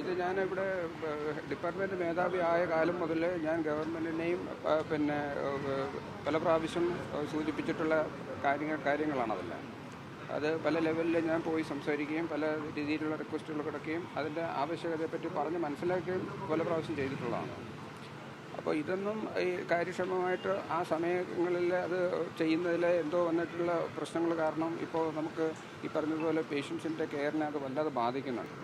ഇത് ഞാനിവിടെ ഡിപ്പാർട്ട്മെന്റ് മേധാവി ആയ കാലം മുതൽ ഞാൻ ഗവൺമെന്റിനെയും പിന്നെ പല പ്രാവശ്യം സൂചിപ്പിച്ചിട്ടുള്ള കാര്യങ്ങൾ കാര്യങ്ങളാണതെല്ലാം അത് പല ലെവലിൽ ഞാൻ പോയി സംസാരിക്കുകയും പല രീതിയിലുള്ള റിക്വസ്റ്റുകൾ കിടക്കുകയും അതിന്റെ ആവശ്യകതയെപ്പറ്റി പറഞ്ഞ് മനസ്സിലാക്കുകയും പല പ്രാവശ്യം ചെയ്തിട്ടുള്ളതാണ്. അപ്പോൾ ഇതൊന്നും ഈ കാര്യക്ഷമമായിട്ട് ആ സമയങ്ങളിൽ അത് ചെയ്യുന്നതിൽ എന്തോ വന്നിട്ടുള്ള പ്രശ്നങ്ങൾ കാരണം ഇപ്പോൾ നമുക്ക് ഈ പറഞ്ഞതുപോലെ പേഷ്യൻസിന്റെ കെയറിനെ അത് വല്ലാതെ ബാധിക്കുന്നുണ്ട്.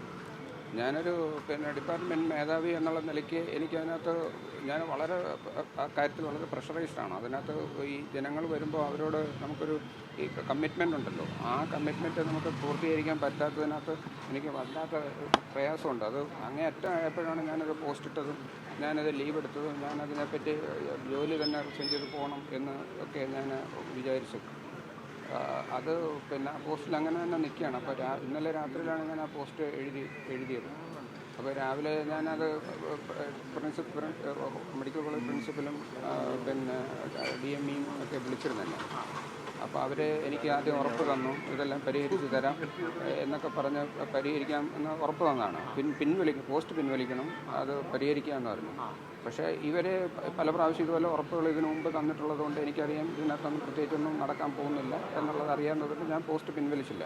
ഞാനൊരു പിന്നെ ഡിപ്പാർട്ട്മെന്റ് മേധാവി എന്നുള്ള നിലയ്ക്ക് എനിക്കതിനകത്ത് ഞാൻ വളരെ ആ കാര്യത്തിൽ വളരെ പ്രഷറൈസ്ഡ് ആണ്. അതിനകത്ത് ഈ ജനങ്ങൾ വരുമ്പോൾ അവരോട് നമുക്കൊരു ഈ കമ്മിറ്റ്മെന്റ് ഉണ്ടല്ലോ. ആ കമ്മിറ്റ്മെന്റ് നമുക്ക് പൂർത്തീകരിക്കാൻ പറ്റാത്തതിനകത്ത് എനിക്ക് വല്ലാത്ത പ്രയാസമുണ്ട്. അത് അങ്ങേ അറ്റമായപ്പോഴാണ് ഞാനത് പോസ്റ്റ് ഇട്ടതും ഞാനത് ലീവ് എടുത്തതും ഞാനതിനെപ്പറ്റി ജോലി തന്നെ റിസൈൻ ചെയ്ത് പോകണം എന്ന് ഒക്കെ ഞാൻ വിചാരിച്ചു. അത് പിന്നെ പോസ്റ്റിൽ അങ്ങനെ തന്നെ നിൽക്കുകയാണ്. അപ്പോൾ രാ ഇന്നലെ രാത്രിയിലാണ് ഞാൻ ആ പോസ്റ്റ് എഴുതി എഴുതിയത്. അപ്പോൾ രാവിലെ ഞാനത് പ്രിൻസിപ്പൽ മെഡിക്കൽ കോളേജ് പ്രിൻസിപ്പലും പിന്നെ ഡി എം ഇയും ഒക്കെ വിളിച്ചിരുന്നല്ലേ? അപ്പോൾ അവർ എനിക്ക് ആദ്യം ഉറപ്പ് തന്നു ഇതെല്ലാം പരിഹരിച്ച് തരാം എന്നൊക്കെ പറഞ്ഞ് പരിഹരിക്കാം എന്ന് ഉറപ്പ് തന്നതാണ് പിൻ പിൻവലിക്കും പോസ്റ്റ് പിൻവലിക്കണം അത് പരിഹരിക്കാമെന്ന് പറഞ്ഞു. പക്ഷേ ഇവർ പല പ്രാവശ്യം ഇതുപോലെ ഉറപ്പുകൾ ഇതിനു മുമ്പ് തന്നിട്ടുള്ളത് കൊണ്ട് എനിക്കറിയാം ഇതിനകത്തൊന്നും പ്രത്യേകിച്ചൊന്നും നടക്കാൻ പോകുന്നില്ല എന്നുള്ളത് അറിയാവുന്നതുകൊണ്ട് ഞാൻ പോസ്റ്റ് പിൻവലിച്ചില്ല.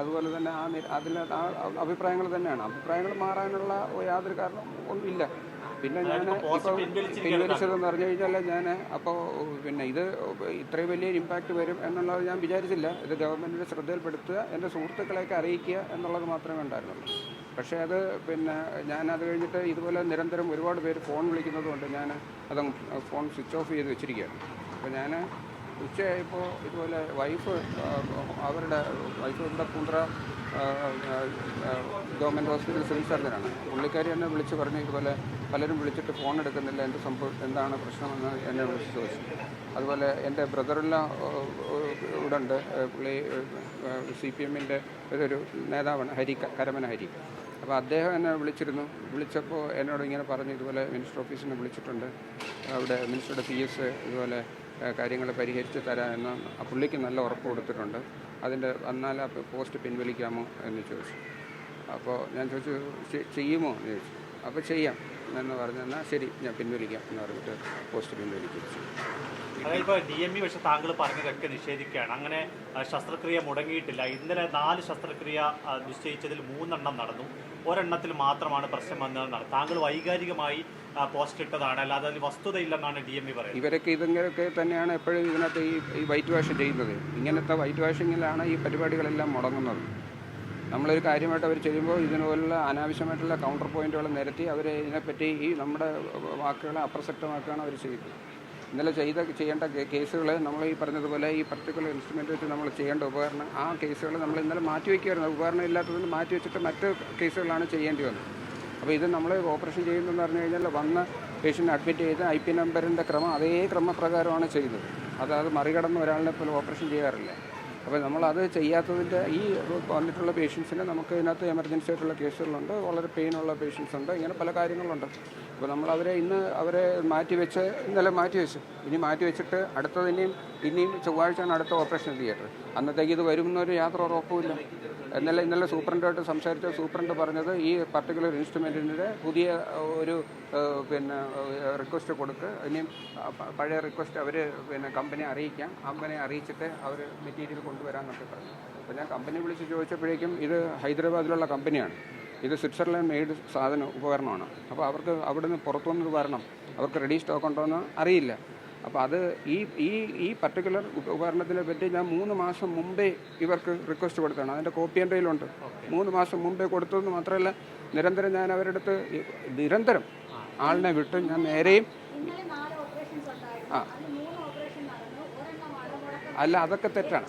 അതുപോലെ തന്നെ ആ അതിനകത്ത് ആ അഭിപ്രായങ്ങൾ തന്നെയാണ്. അഭിപ്രായങ്ങൾ മാറാനുള്ള യാതൊരു കാരണം ഒന്നും ഇല്ല. പിന്നെ ഞാൻ പിൻവലിച്ചതെന്ന് പറഞ്ഞു കഴിഞ്ഞാൽ ഞാൻ അപ്പോൾ പിന്നെ ഇത് ഇത്രയും വലിയൊരു ഇമ്പാക്റ്റ് വരും എന്നുള്ളത് ഞാൻ വിചാരിച്ചില്ല. ഇത് ഗവൺമെന്റിന്റെ ശ്രദ്ധയിൽപ്പെടുത്തുക എന്റെ സുഹൃത്തുക്കളെയൊക്കെ അറിയിക്കുക എന്നുള്ളത് മാത്രമേ ഉണ്ടായിരുന്നുള്ളൂ പക്ഷേ അത് പിന്നെ ഞാൻ അത് കഴിഞ്ഞിട്ട് ഇതുപോലെ നിരന്തരം ഒരുപാട് പേര് ഫോൺ വിളിക്കുന്നത് കൊണ്ട് ഞാൻ അത് ഫോൺ സ്വിച്ച് ഓഫ് ചെയ്ത് വെച്ചിരിക്കുകയാണ്. അപ്പോൾ ഞാൻ ഉച്ചയായപ്പോൾ ഇതുപോലെ വൈഫ് അവരുടെ വൈഫ് ഇവിടെ കുന്ദ്ര ഗവൺമെന്റ് ഹോസ്പിറ്റൽ സിവിൽ സർജനാണ്. പുള്ളിക്കാരി എന്നെ വിളിച്ച് പറഞ്ഞു ഇതുപോലെ പലരും വിളിച്ചിട്ട് ഫോൺ എടുക്കുന്നില്ല എന്ത് സംഭവം എന്താണ് പ്രശ്നമെന്ന് എന്നെ വിളിച്ച് ചോദിച്ചു. അതുപോലെ എന്റെ ബ്രദറെല്ലാം ഇവിടെ ഉണ്ട് പുള്ളി സി പി എമ്മിന്റെ ഒരു നേതാവാണ് ഹരി കരമന ഹരി. അപ്പോൾ അദ്ദേഹം എന്നെ വിളിച്ചിരുന്നു. വിളിച്ചപ്പോൾ എന്നോട് ഇങ്ങനെ പറഞ്ഞു ഇതുപോലെ മിനിസ്റ്റർ ഓഫീസിനെ വിളിച്ചിട്ടുണ്ട്. അവിടെ മിനിസ്റ്ററുടെ പി എസ് ഇതുപോലെ കാര്യങ്ങൾ പരിഹരിച്ച് തരാമെന്ന് ആ പുള്ളിക്ക് നല്ല ഉറപ്പ് കൊടുത്തിട്ടുണ്ട്. അതിന്റെ എന്നാൽ ആ പോസ്റ്റ് പിൻവലിക്കാമോ എന്ന് ചോദിച്ചു. അപ്പോൾ ഞാൻ ചോദിച്ചു ചെയ്യുമോ എന്ന് ചോദിച്ചു. അപ്പോൾ ചെയ്യാം. എന്ന് പറഞ്ഞു എന്നാൽ ശരി ഞാൻ പിൻവലിക്കാം എന്ന് പറഞ്ഞിട്ട് പോസ്റ്റ് പിൻവലിക്കും അതായത് ഡി എം ഇ പക്ഷെ താങ്കൾ പറഞ്ഞതൊക്കെ നിഷേധിക്കുകയാണ്. അങ്ങനെ ശസ്ത്രക്രിയ മുടങ്ങിയിട്ടില്ല. ഇന്നലെ നാല് ശസ്ത്രക്രിയ നിശ്ചയിച്ചതിൽ മൂന്നെണ്ണം നടന്നു. ഒരെണ്ണത്തിൽ മാത്രമാണ് പ്രശ്നം വന്നതെന്നാണ് താങ്കൾ വൈകാരികമായി പോസ്റ്റ് ഇട്ടതാണ്. അല്ലാതെ അതിൽ വസ്തുതയില്ലെന്നാണ് ഡി എം ഇ പറയുന്നത്. ഇവരൊക്കെ ഇതിങ്ങനെയൊക്കെ തന്നെയാണ് എപ്പോഴും ഇതിനകത്ത് ഈ വൈറ്റ് വാഷ് ചെയ്യുന്നത്. ഇങ്ങനത്തെ വൈറ്റ് വാഷിങ്ങിലാണ് ഈ പരിപാടികളെല്ലാം മുടങ്ങുന്നത്. നമ്മളൊരു കാര്യമായിട്ട് അവർ ചെയ്യുമ്പോൾ ഇതിനുപോലുള്ള അനാവശ്യമായിട്ടുള്ള കൗണ്ടർ പോയിന്റുകൾ നിരത്തി അവർ ഇതിനെപ്പറ്റി ഈ നമ്മുടെ വാക്കുകളെ അപ്രസക്തമാക്കുകയാണ് അവർ ചെയ്യുന്നത്. ഇന്നലെ ചെയ്ത ചെയ്യേണ്ട കേസുകൾ നമ്മൾ ഈ പറഞ്ഞതുപോലെ ഈ പർട്ടിക്കുലർ ഇൻസ്ട്രുമെന്റ് വെച്ച് നമ്മൾ ചെയ്യേണ്ട ഉപകരണം ആ കേസുകൾ നമ്മൾ ഇന്നലെ മാറ്റി വയ്ക്കുമായിരുന്നു ഉപകരണം ഇല്ലാത്തതിന് മാറ്റി വെച്ചിട്ട് മറ്റ് കേസുകളാണ് ചെയ്യേണ്ടി വന്നത്. അപ്പോൾ ഇത് നമ്മൾ ഓപ്പറേഷൻ ചെയ്യുന്നതെന്ന് പറഞ്ഞു കഴിഞ്ഞാൽ വന്ന പേഷ്യന്റ് അഡ്മിറ്റ് ചെയ്ത് ഐ പി നമ്പറിന്റെ ക്രമം അതേ ക്രമപ്രകാരമാണ് ചെയ്തത് അതായത് മറികടന്ന് ഒരാളിനെ പോലും ഓപ്പറേഷൻ ചെയ്യാറില്ല. അപ്പോൾ നമ്മളത് ചെയ്യാത്തതിന്റെ ഈ വന്നിട്ടുള്ള പേഷ്യൻസിന് നമുക്ക് ഇതിനകത്ത് എമർജൻസി ആയിട്ടുള്ള കേസുകളുണ്ട്. വളരെ പെയിനുള്ള പേഷ്യൻസ് ഉണ്ട്. ഇങ്ങനെ പല കാര്യങ്ങളുണ്ട്. അപ്പോൾ നമ്മൾ അവരെ ഇന്ന് അവരെ മാറ്റി വെച്ച് ഇന്നലെ മാറ്റി വെച്ച്. ഇനി മാറ്റി വെച്ചിട്ട് അടുത്തത് ഇനിയും ഇനിയും ചൊവ്വാഴ്ചയാണ് അടുത്ത ഓപ്പറേഷൻ തിയേറ്റർ അന്നത്തേക്ക് ഇത് വരുമെന്നൊരു യാത്ര ഉറപ്പുമില്ല ഇന്നലെ ഇന്നലെ സൂപ്രണ്ടുമായിട്ട് സംസാരിച്ച സൂപ്രണ്ട് പറഞ്ഞത് ഈ പർട്ടിക്കുലർ ഇൻസ്ട്രുമെന്റിന്റെ പുതിയ ഒരു പിന്നെ റിക്വസ്റ്റ് കൊടുക്ക്. ഇനിയും പഴയ റിക്വസ്റ്റ് അവർ പിന്നെ കമ്പനി അറിയിക്കാം. കമ്പനി അറിയിച്ചിട്ട് അവർ മെറ്റീരിയൽ കൊണ്ടുവരാമെന്നൊക്കെ പറഞ്ഞു. അപ്പോൾ ഞാൻ കമ്പനി വിളിച്ച് ചോദിച്ചപ്പോഴേക്കും ഇത് ഹൈദരാബാദിലുള്ള കമ്പനിയാണ് ഇത് സ്വിറ്റ്സർലൻഡ് മെയ്ഡ് സാധനം ഉപകരണമാണ്. അപ്പോൾ അവർക്ക് അവിടെ നിന്ന് പുറത്തുനിന്ന് വരണം അവർക്ക് റെഡി സ്റ്റോക്ക് ഉണ്ടോ എന്ന് അറിയില്ല. അപ്പോൾ അത് ഈ ഈ ഈ പർട്ടിക്കുലർ ഉപകരണത്തിനെ പറ്റി ഞാൻ മൂന്ന് മാസം മുമ്പേ ഇവർക്ക് റിക്വസ്റ്റ് കൊടുത്തതാണ് അതിന്റെ കോപ്പി എന്റെ കയ്യിലുണ്ട്. മൂന്ന് മാസം മുമ്പേ കൊടുത്തതെന്ന് മാത്രമല്ല നിരന്തരം ഞാൻ അവരുടെ അടുത്ത് നിരന്തരം ആളിനെ വിട്ട് ഞാൻ നേരെയും ആ നാല് ഓപ്പറേഷൻസ് ഉണ്ടായിരുന്നു. അതിൽ മൂന്ന് ഓപ്പറേഷൻ നടന്നു. ഒരെണ്ണമാണ് മുടക്കം അല്ല അതൊക്കെ തെറ്റാണ്.